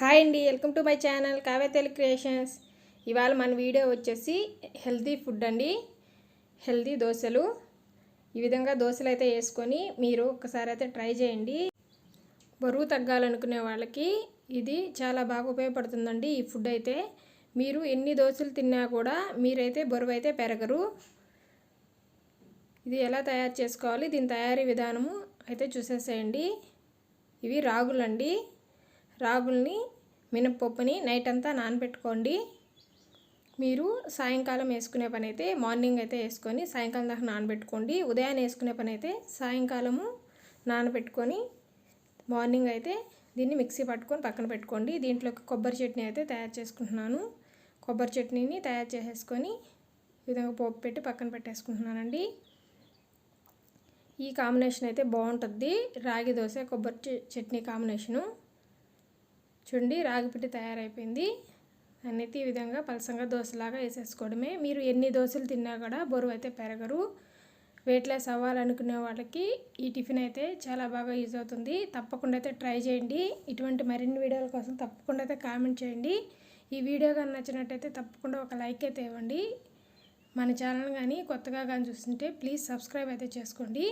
Hi అండి welcome to my channel Kavya Telugu creations. ఇవాళ మన వీడియో వచ్చేసి హెల్తీ ఫుడ్ అండి హెల్తీ దోశలు. ఈ విధంగా దోశలు అయితే వేసుకొని మీరు ఒకసారి అయితే ట్రై చేయండి. బరువు తగ్గాలనుకునే వాళ్ళకి ఇది చాలా బాగా ఉపయోగపడుతుందండి ఈ ఫుడ్ అయితే. మీరు ఎన్ని దోశలు తిన్నా కూడా మీరైతే బరువు అయితే పెరగరు. ఇది ఎలా తయారు చేసుకోవాలి దీని తయారీ విధానము అయితే చూసేసేయండి. ఇవి రాగులండి. రాగుల్ని మినప్పప్పుని నైట్ అంతా నానబెట్టుకోండి. మీరు సాయంకాలం వేసుకునే పని అయితే మార్నింగ్ అయితే వేసుకొని సాయంకాలం దాకా నానబెట్టుకోండి. ఉదయాన్నే వేసుకునే పని అయితే సాయంకాలము నానబెట్టుకొని మార్నింగ్ అయితే దీన్ని మిక్సీ పట్టుకొని పక్కన పెట్టుకోండి. దీంట్లోకి కొబ్బరి చట్నీ అయితే తయారు చేసుకుంటున్నాను. కొబ్బరి చట్నీని తయారు చేసేసుకొని విధంగా పోపు పెట్టి పక్కన పెట్టేసుకుంటున్నానండి. ఈ కాంబినేషన్ అయితే బాగుంటుంది. రాగి దోశ కొబ్బరి చట్నీ కాంబినేషను. చూడండి రాగి తయారైపోయింది. అన్నైతే ఈ విధంగా పలసంగా దోశలాగా వేసేసుకోవడమే. మీరు ఎన్ని దోశలు తిన్నా కూడా బరువు అయితే పెరగరు. వెయిట్ లెస్ అవ్వాలనుకునే వాళ్ళకి ఈ టిఫిన్ అయితే చాలా బాగా యూజ్ అవుతుంది. తప్పకుండా అయితే ట్రై చేయండి. ఇటువంటి మరిన్ని వీడియోల కోసం తప్పకుండా అయితే కామెంట్ చేయండి. ఈ వీడియో కానీ నచ్చినట్టయితే తప్పకుండా ఒక లైక్ అయితే ఇవ్వండి. మన ఛానల్ కానీ కొత్తగా కానీ చూస్తుంటే ప్లీజ్ సబ్స్క్రైబ్ అయితే చేసుకోండి.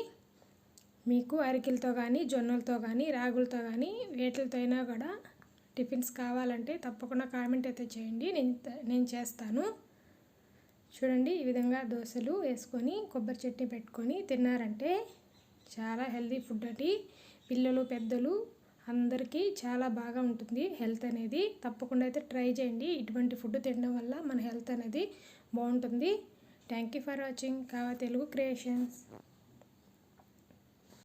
మీకు అరికిలతో కానీ జొన్నలతో కానీ రాగులతో కానీ వేట్లతో అయినా కూడా టిఫిన్స్ కావాలంటే తప్పకుండా కామెంట్ అయితే చేయండి. నేను నేను చేస్తాను. చూడండి ఈ విధంగా దోశలు వేసుకొని కొబ్బరి చట్నీ పెట్టుకొని తిన్నారంటే చాలా హెల్తీ ఫుడ్ అది పిల్లలు పెద్దలు అందరికీ చాలా బాగా ఉంటుంది హెల్త్ అనేది. తప్పకుండా అయితే ట్రై చేయండి. ఇటువంటి ఫుడ్ తినడం వల్ల మన హెల్త్ అనేది బాగుంటుంది. Thank you for watching. Kavya Telugu creations.